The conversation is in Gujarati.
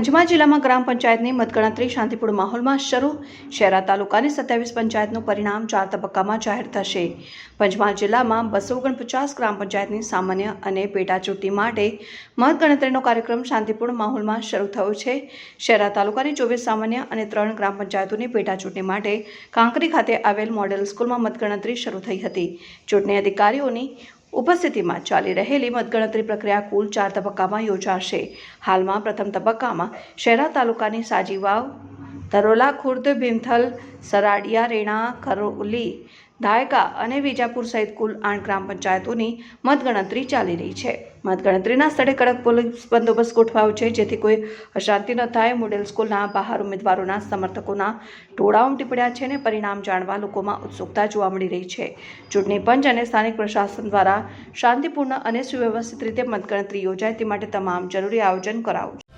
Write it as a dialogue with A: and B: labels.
A: પંચમહાલ જિલ્લામાં ગ્રામ પંચાયતની મતગણતરી શાંતિપૂર્ણ માહોલમાં શરૂ. શહેરા તાલુકાની સત્યાવીસ પંચાયતનું પરિણામ ચાર તબક્કામાં જાહેર થશે. પંચમહાલ જિલ્લામાં બસો ઓગણપચાસ ગ્રામ પંચાયતની સામાન્ય અને પેટાચૂંટણી માટે મતગણતરીનો કાર્યક્રમ શાંતિપૂર્ણ માહોલમાં શરૂ થયો છે. શહેરા તાલુકાની ચોવીસ સામાન્ય અને ત્રણ ગ્રામ પંચાયતોની પેટાચૂંટણી માટે કાંકરી ખાતે આવેલ મોડેલ સ્કૂલમાં મતગણતરી શરૂ થઈ હતી. ચૂંટણી અધિકારીઓની ઉપસ્થિતિમાં ચાલી રહેલી મતગણતરી પ્રક્રિયા કુલ ચાર તબક્કામાં યોજાશે. હાલમાં પ્રથમ તબક્કામાં શહેરા તાલુકાની સાજીવાવ, તરોલા ખુર્દ, ભીમથલ, સરાડિયા, રેણા, કરોલી ધાયકા અને વિજાપુર સહિત કુલ આઠ ગ્રામ પંચાયતોની મતગણતરી ચાલી રહી છે. મતગણતરીના સ્થળે કડક પોલીસ બંદોબસ્ત ગોઠવાયો છે, જેથી કોઈ અશાંતિ ન થાય. મોડેલ સ્કૂલના બહાર ઉમેદવારોના સમર્થકોના ટોળા ઉમટી પડ્યા છે અને પરિણામ જાણવા લોકોમાં ઉત્સુકતા જોવા મળી રહી છે. ચૂંટણી પંચ અને સ્થાનિક પ્રશાસન દ્વારા શાંતિપૂર્ણ અને સુવ્યવસ્થિત રીતે મતગણતરી યોજાય તે માટે તમામ જરૂરી આયોજન કરાવું